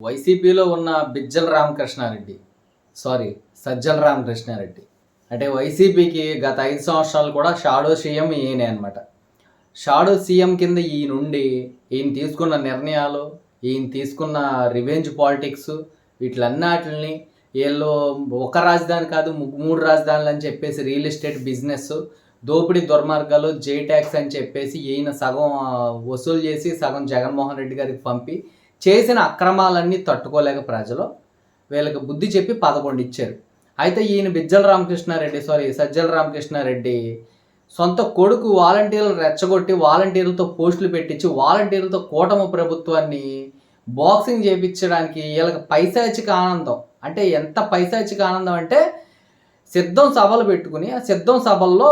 వైసీపీలో ఉన్న బిజ్జల రామకృష్ణారెడ్డి. సారీ సజ్జల రామకృష్ణారెడ్డి. అంటే వైసీపీకి గత ఐదు సంవత్సరాలు కూడా షాడో సీఎం ఈయనే అనమాట షాడో సీఎం కింద ఈయనుండి ఈయన తీసుకున్న నిర్ణయాలు ఈయన తీసుకున్న రివెంజ్ పాలిటిక్స్ వీటిలన్నిటిని వీళ్ళు ఒక రాజధాని కాదు ము- మూడు రాజధానులు అని చెప్పేసి రియల్ ఎస్టేట్ బిజినెస్ దోపిడీ దుర్మార్గాలు జే ట్యాక్స్ అని చెప్పేసి ఈయన సగం వసూలు చేసి సగం జగన్మోహన్ రెడ్డి గారికి పంపి చేసిన అక్రమాలన్నీ తట్టుకోలేక ప్రజలు వీళ్ళకి బుద్ధి చెప్పి పదకొండు ఇచ్చారు. అయితే ఈయన బిజ్జల రామకృష్ణారెడ్డి సారీ సజ్జల రామకృష్ణారెడ్డి సొంత కొడుకు వాలంటీర్లు రెచ్చగొట్టి వాలంటీర్లతో పోస్టులు పెట్టించి వాలంటీర్లతో కూటమి ప్రభుత్వాన్ని బాక్సింగ్ చేయించడానికి వీళ్ళకి పైశాచిక ఆనందం. అంటే ఎంత పైశాచిక ఆనందం అంటే సిద్ధం సభలు పెట్టుకుని ఆ సిద్ధం సభల్లో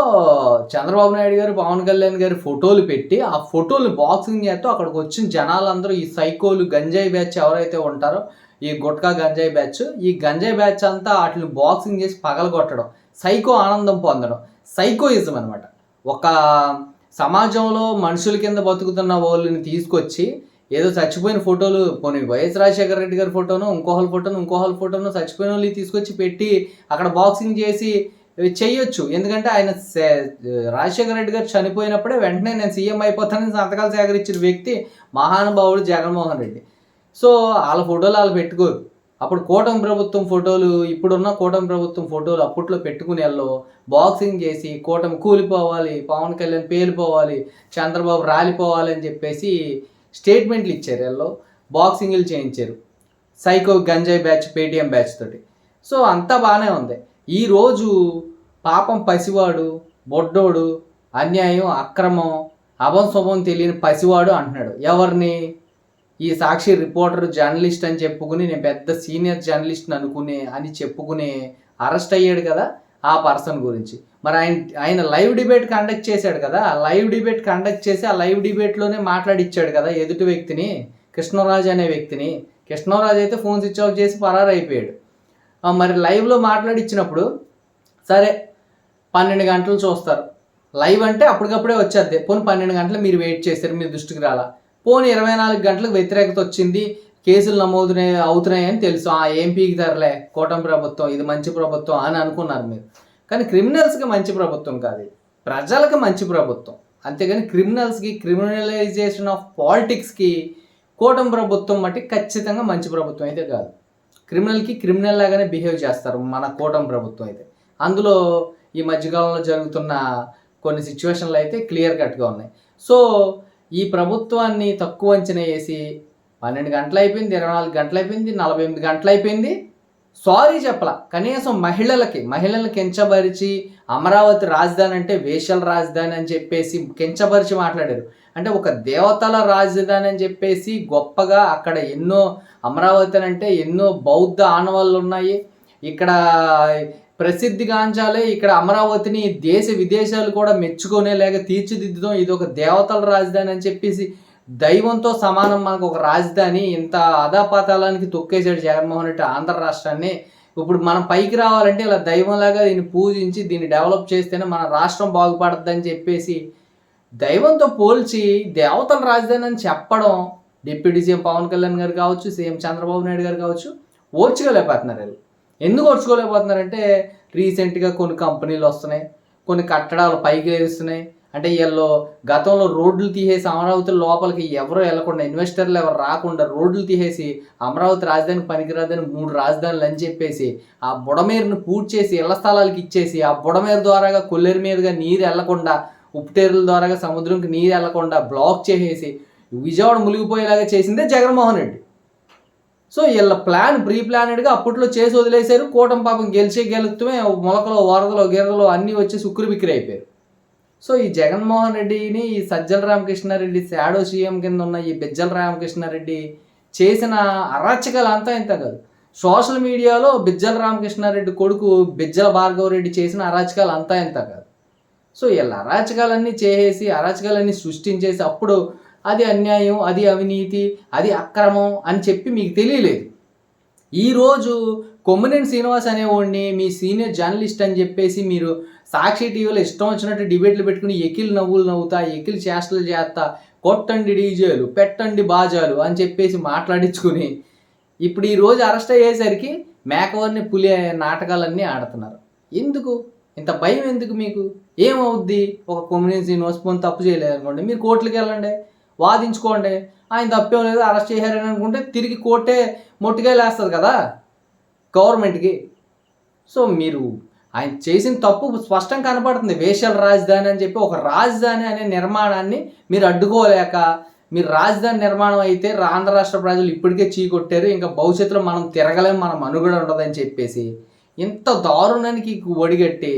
చంద్రబాబు నాయుడు గారు పవన్ కళ్యాణ్ గారి ఫోటోలు పెట్టి ఆ ఫోటోలు బాక్సింగ్ చేస్తూ అక్కడికి వచ్చిన జనాలందరూ ఈ సైకోలు గంజాయి బ్యాచ్ ఎవరైతే ఉంటారో ఈ గుట్కా గంజాయి బ్యాచ్ ఈ గంజాయి బ్యాచ్ అంతా వాటిని బాక్సింగ్ చేసి పగలగొట్టడం సైకో ఆనందం పొందడం సైకోయిజం అనమాట ఒక సమాజంలో మనుషుల కింద బతుకుతున్న వాళ్ళని తీసుకొచ్చి ఏదో చచ్చిపోయిన ఫోటోలు పోనీ వైఎస్ రాజశేఖర రెడ్డి గారి ఫోటోను ఇంకోహల ఫోటోను ఇంకోహల ఫోటోను చచ్చిపోయిన వాళ్ళు తీసుకొచ్చి పెట్టి అక్కడ బాక్సింగ్ చేసి చేయొచ్చు. ఎందుకంటే ఆయన సే- రాజశేఖర రెడ్డి గారు చనిపోయినప్పుడే వెంటనే నేను సీఎం అయిపోతానని సంతకాలు సేకరించిన వ్యక్తి మహానుభావుడు జగన్మోహన్ రెడ్డి. సో వాళ్ళ ఫోటోలు వాళ్ళు పెట్టుకోరు. అప్పుడు కూటమి ప్రభుత్వం ఫోటోలు ఇప్పుడున్న కూటమి ప్రభుత్వం ఫోటోలు అప్పట్లో పెట్టుకుని బాక్సింగ్ చేసి కూటమి కూలిపోవాలి పవన్ కళ్యాణ్ పేలిపోవాలి చంద్రబాబు రాలిపోవాలి అని చెప్పేసి స్టేట్మెంట్లు ఇచ్చారు వీళ్ళు బాక్సింగ్లు చేయించారు. సైకో గంజాయి బ్యాచ్ పేటిఎం బ్యాచ్ తోటి. సో అంతా బాగానే ఉంది. ఈరోజు పాపం పసివాడు బొడ్డోడు అన్యాయం అక్రమం అభం శుభం తెలియని పసివాడు అంటున్నాడు. ఎవరిని? ఈ సాక్షి రిపోర్టర్ జర్నలిస్ట్ అని చెప్పుకుని నేను పెద్ద సీనియర్ జర్నలిస్ట్ అనుకునే అని చెప్పుకునే అరెస్ట్ అయ్యాడు కదా ఆ పర్సన్ గురించి. మరి ఆయన ఆయన లైవ్ డిబేట్ కండక్ట్ చేశాడు కదా ఆ లైవ్ డిబేట్ కండక్ట్ చేసి ఆ లైవ్ డిబేట్లోనే మాట్లాడిచ్చాడు కదా ఎదుటి వ్యక్తిని కృష్ణరాజు అనే వ్యక్తిని. కృష్ణరాజు అయితే ఫోన్ స్విచ్ ఆఫ్ చేసి పరారు అయిపోయాడు మరి లైవ్లో మాట్లాడిచ్చినప్పుడు సరే పన్నెండు గంటలు చూస్తారు. లైవ్ అంటే అప్పటికప్పుడే వచ్చేద్ది. పోనీ పన్నెండు గంటలు మీరు వెయిట్ చేశారు మీ దృష్టికి రాలా. పోనీ ఇరవై నాలుగు గంటలకు వ్యతిరేకత వచ్చింది కేసులు నమోదునే అవుతున్నాయని తెలుసు. ఆ ఏం పీకుతారులే కూటమి ప్రభుత్వం ఇది మంచి ప్రభుత్వం అని అనుకున్నారు మీరు. కానీ క్రిమినల్స్కి మంచి ప్రభుత్వం కాదు. ప్రజలకు మంచి ప్రభుత్వం. అంతేగాని క్రిమినల్స్కి క్రిమినలైజేషన్ ఆఫ్ పాలిటిక్స్కి కూటమి ప్రభుత్వం మట్టి ఖచ్చితంగా మంచి ప్రభుత్వం అయితే కాదు. క్రిమినల్కి క్రిమినల్ లాగానే బిహేవ్ చేస్తారు మన కూటమి ప్రభుత్వం అయితే. అందులో ఈ మధ్యకాలంలో జరుగుతున్న కొన్ని సిచ్యువేషన్లు అయితే క్లియర్ కట్గా ఉన్నాయి. సో ఈ ప్రభుత్వాన్ని తక్కువ అంచనా వేసి పన్నెండు గంటలు అయిపోయింది ఇరవై నాలుగు గంటలు అయిపోయింది నలభై ఎనిమిది గంటలు అయిపోయింది సారీ చెప్పలా. కనీసం మహిళలకి మహిళలను కించపరిచి అమరావతి రాజధాని అంటే వేషల రాజధాని అని చెప్పేసి కించపరిచి మాట్లాడారు. అంటే ఒక దేవతల రాజధాని అని చెప్పేసి గొప్పగా అక్కడ ఎన్నో అమరావతి అంటే ఎన్నో బౌద్ధ ఆనవాళ్ళు ఉన్నాయి. ఇక్కడ ప్రసిద్ధిగాంచాలే ఇక్కడ అమరావతిని దేశ విదేశాలు కూడా మెచ్చుకునేలాగా తీర్చిదిద్దుదాం. ఇది ఒక దేవతల రాజధాని అని చెప్పేసి దైవంతో సమానం మనకు ఒక రాజధాని ఇంత అధాపాతాలానికి తొక్కేశాడు జగన్మోహన్ రెడ్డి ఆంధ్ర రాష్ట్రాన్ని. ఇప్పుడు మనం పైకి రావాలంటే ఇలా దైవంలాగా దీన్ని పూజించి దీన్ని డెవలప్ చేస్తేనే మన రాష్ట్రం బాగుపడద్దని అని చెప్పేసి దైవంతో పోల్చి దేవతల రాజధాని అని చెప్పడం డిప్యూటీ సీఎం పవన్ కళ్యాణ్ గారు కావచ్చు సీఎం చంద్రబాబు నాయుడు గారు కావచ్చు ఓర్చుకోలేకపోతున్నారు వీళ్ళు. ఎందుకు ఓర్చుకోలేకపోతున్నారంటే రీసెంట్గా కొన్ని కంపెనీలు వస్తున్నాయి కొన్ని కట్టడాలు పైకి లేస్తున్నాయి. అంటే వీళ్ళు గతంలో రోడ్లు తీసేసి అమరావతి లోపలికి ఎవరు వెళ్ళకుండా ఇన్వెస్టర్లు ఎవరు రాకుండా రోడ్లు తీసేసి అమరావతి రాజధానికి పనికిరాదని మూడు రాజధానులు అని చెప్పేసి ఆ బుడమేరును పూర్తి చేసి ఇళ్ళ స్థలాలకు ఇచ్చేసి ఆ బుడమేరు ద్వారాగా కొల్లేరు మీదుగా నీరు వెళ్ళకుండా ఉప్పుటేరుల ద్వారాగా సముద్రంకి నీరు వెళ్ళకుండా బ్లాక్ చేసేసి విజయవాడ మునిగిపోయేలాగా చేసిందే జగన్మోహన్ రెడ్డి. సో వీళ్ళ ప్లాన్ ప్రీ ప్లానెడ్గా అప్పట్లో చేసి వదిలేశారు కూటమి పాపం గెలిచే గెలుస్తూనే మొలకలో వరదలో గిరదలో అన్నీ వచ్చి సుక్కురు బిక్కిరి అయిపోయారు. సో ఈ జగన్మోహన్ రెడ్డిని ఈ సజ్జల రామకృష్ణారెడ్డి శాడో సీఎం కింద ఉన్న ఈ బిజ్జల రామకృష్ణారెడ్డి చేసిన అరాచకాలు అంతా ఇంత కాదు. సోషల్ మీడియాలో బిజ్జల రామకృష్ణారెడ్డి కొడుకు బిజ్జల భార్గవ రెడ్డి చేసిన అరాచకాలు అంతా ఇంత కాదు. సో వీళ్ళ అరాచకాలన్నీ చేసేసి అరాచకాలన్నీ సృష్టించేసి అప్పుడు అది అన్యాయం అది అవినీతి అది అక్రమం అని చెప్పి మీకు తెలియలేదు. ఈరోజు కొమ్మినేని శ్రీనివాస్ అనేవాడిని మీ సీనియర్ జర్నలిస్ట్ అని చెప్పేసి మీరు సాక్షి టీవీలో ఇష్టం వచ్చినట్టు డిబేట్లు పెట్టుకుని ఎకిల్ నవ్వులు నవ్వుతా ఎకిల్ చేష్టలు చేస్తా కొట్టండి డీజేలు పెట్టండి బాజాలు అని చెప్పేసి మాట్లాడించుకుని ఇప్పుడు ఈ రోజు అరెస్ట్ అయ్యేసరికి మేకవర్ని పులి నాటకాలన్నీ ఆడుతున్నారు. ఎందుకు? ఇంత భయం ఎందుకు మీకు? ఏమవుద్ది? ఒక కొమ్మినేని శ్రీనివాస్ పోని తప్పు చేయలేదు అనుకోండి మీరు కోర్టులకు వెళ్ళండి వాదించుకోండి. ఆయన తప్పేం లేదు అరెస్ట్ చేశారని అనుకుంటే తిరిగి కోర్టే మొట్టికాయలు లేస్తుంది కదా? గవర్నమెంట్కి. సో మీరు ఆయన చేసిన తప్పు స్పష్టం కనపడుతుంది. వేషల రాజధాని అని చెప్పి ఒక రాజధాని అనే నిర్మాణాన్ని మీరు అడ్డుకోలేక మీరు రాజధాని నిర్మాణం అయితే ఆంధ్ర రాష్ట్ర ప్రజలు ఇప్పటికే చీకొట్టారు. ఇంకా భవిష్యత్తులో మనం తిరగలేం మన మనుగడ ఉండదని చెప్పేసి ఇంత దారుణానికి ఒడిగట్టి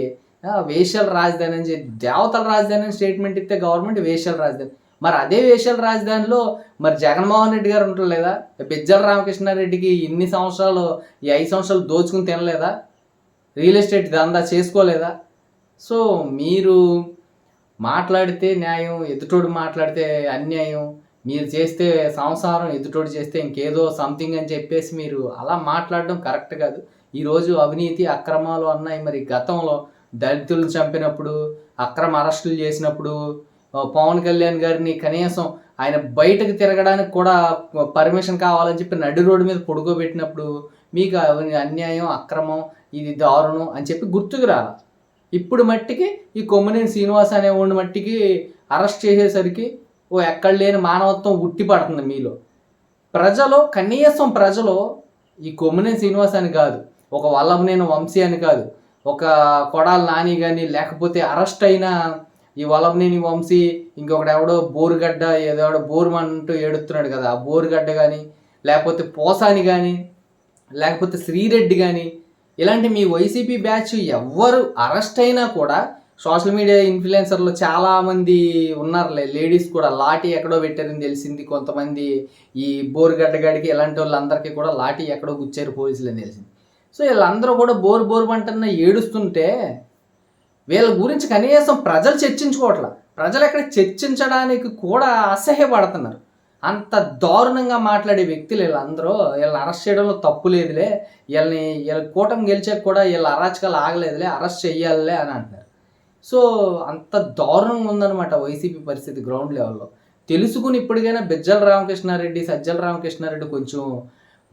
వేషల రాజధాని అని చెప్పి దేవతల రాజధాని అని స్టేట్మెంట్ ఇస్తే గవర్నమెంట్ వేషల రాజధాని మరి అదే వేషాల రాజధానిలో మరి జగన్మోహన్ రెడ్డి గారు ఉంటలేదా బిజ్జల రామకృష్ణారెడ్డికి ఇన్ని సంవత్సరాలు ఈ ఐదు సంవత్సరాలు దోచుకుని తినలేదా? రియల్ ఎస్టేట్ దందా చేసుకోలేదా? సో మీరు మాట్లాడితే న్యాయం ఎదుటోడు మాట్లాడితే అన్యాయం మీరు చేస్తే సంసారం ఎదుటోడు చేస్తే ఇంకేదో సంథింగ్ అని చెప్పేసి మీరు అలా మాట్లాడడం కరెక్ట్ కాదు. ఈరోజు అవినీతి అక్రమాలు అన్నాయి. మరి గతంలో దళితులను చంపినప్పుడు అక్రమ అరెస్టులు చేసినప్పుడు పవన్ కళ్యాణ్ గారిని కనీసం ఆయన బయటకు తిరగడానికి కూడా పర్మిషన్ కావాలని చెప్పి నడి రోడ్డు మీద పొడుకోబెట్టినప్పుడు మీకు అన్యాయం అక్రమం ఇది దారుణం అని చెప్పి గుర్తుకు రాల. ఇప్పుడు మట్టికి ఈ కొమ్మనేని శ్రీనివాస్ అనేవాడిని మట్టికి అరెస్ట్ చేసేసరికి ఓ ఎక్కడ లేని మానవత్వం ఉట్టి పడుతుంది మీలో. ప్రజలు కనీసం ప్రజలు ఈ కొమ్మనేని శ్రీనివాస్ అని కాదు ఒక వల్లభనేని వంశీ అని కాదు ఒక కొడాల నాని కానీ లేకపోతే అరెస్ట్ అయిన ఈ వలంనేని వంశీ ఇంకొకటి ఎవడో బోరుగడ్డ ఏదో ఎవడో అంటూ ఏడుస్తున్నాడు కదా ఆ బోరుగడ్డ కానీ లేకపోతే పోసాని కానీ లేకపోతే శ్రీరెడ్డి కానీ ఇలాంటి మీ వైసీపీ బ్యాచ్ ఎవ్వరు అరెస్ట్ అయినా కూడా సోషల్ మీడియా ఇన్ఫ్లుయెన్సర్లు చాలామంది ఉన్నారులే లేడీస్ కూడా లాఠీ ఎక్కడో పెట్టారని తెలిసింది కొంతమంది. ఈ బోరుగడ్డగాడికి ఇలాంటి వాళ్ళందరికీ కూడా లాఠీ ఎక్కడో గుచ్చారు పోలీసులు అని తెలిసింది. సో వీళ్ళందరూ కూడా బోరు బోరు పంటన్న ఏడుస్తుంటే వీళ్ళ గురించి కనీసం ప్రజలు చర్చించుకోవట్లా. ప్రజలు ఎక్కడ చర్చించడానికి కూడా అసహ్యపడుతున్నారు. అంత దారుణంగా మాట్లాడే వ్యక్తులు వీళ్ళందరూ. వీళ్ళని అరెస్ట్ చేయడంలో తప్పు లేదులే. వీళ్ళని వీళ్ళ కూటమి గెలిచాక కూడా వీళ్ళ అరాచకాలు ఆగలేదులే. అరెస్ట్ చేయాలిలే అని అంటున్నారు. సో అంత దారుణంగా ఉందన్నమాట వైసీపీ పరిస్థితి గ్రౌండ్ లెవెల్లో. తెలుసుకుని ఇప్పటికైనా బెజ్జల రామకృష్ణారెడ్డి సజ్జల రామకృష్ణారెడ్డి కొంచెం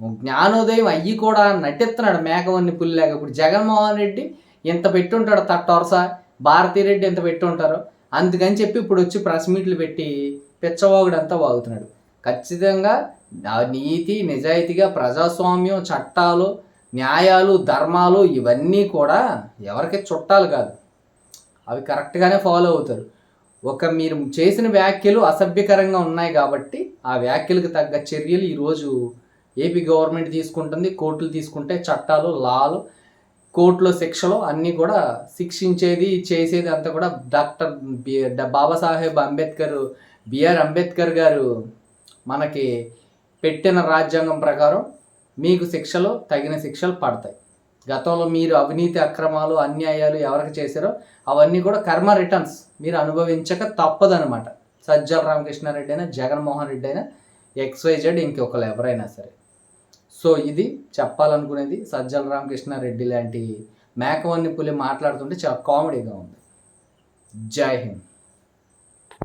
జ్ఞానోదయం అయ్యి కూడా నటిస్తున్నాడు మేకవన్ని పుల్లిలాగా ఇప్పుడు జగన్మోహన్ రెడ్డి ఇంత పెట్టుంటాడు తట్టొరస భారతీరెడ్డి ఎంత పెట్టుంటారో. అందుకని చెప్పి ఇప్పుడు వచ్చి ప్రెస్ మీట్లు పెట్టి పిచ్చవాగుడంతా వాగుతున్నాడు. ఖచ్చితంగా ఆ నీతి నిజాయితీగా ప్రజాస్వామ్యం చట్టాలు న్యాయాలు ధర్మాలు ఇవన్నీ కూడా ఎవరికి చుట్టాలు కాదు. అవి కరెక్ట్గానే ఫాలో అవుతారు. ఒక మీరు చేసిన వ్యాఖ్యలు అసభ్యకరంగా ఉన్నాయి కాబట్టి ఆ వ్యాఖ్యలకు తగ్గ చర్యలు ఈరోజు ఏపీ గవర్నమెంట్ తీసుకుంటుంది కోర్టులు తీసుకుంటే చట్టాలు లాలు కోర్టులో శిక్షలో అన్నీ కూడా శిక్షించేది చేసేది అంతా కూడా doctor B Babasaheb Ambedkar BR Ambedkar garu మనకి పెట్టిన రాజ్యాంగం ప్రకారం మీకు శిక్షలు తగిన శిక్షలు పడతాయి. గతంలో మీరు అవినీతి అక్రమాలు అన్యాయాలు ఎవరికి చేశారో అవన్నీ కూడా కర్మ రిటర్న్స్ మీరు అనుభవించక తప్పదనమాట సజ్జల రామకృష్ణారెడ్డి అయినా జగన్మోహన్ రెడ్డి అయినా ఎక్స్వైజెడ్ ఇంకొకరు ఎవరైనా సరే. సో ఇది చెప్పాలనుకునేది సజ్జల రామకృష్ణారెడ్డి లాంటి మేకవన్ని పులి మాట్లాడుతుంటే చాలా కామెడీగా ఉంది. జై హింద్.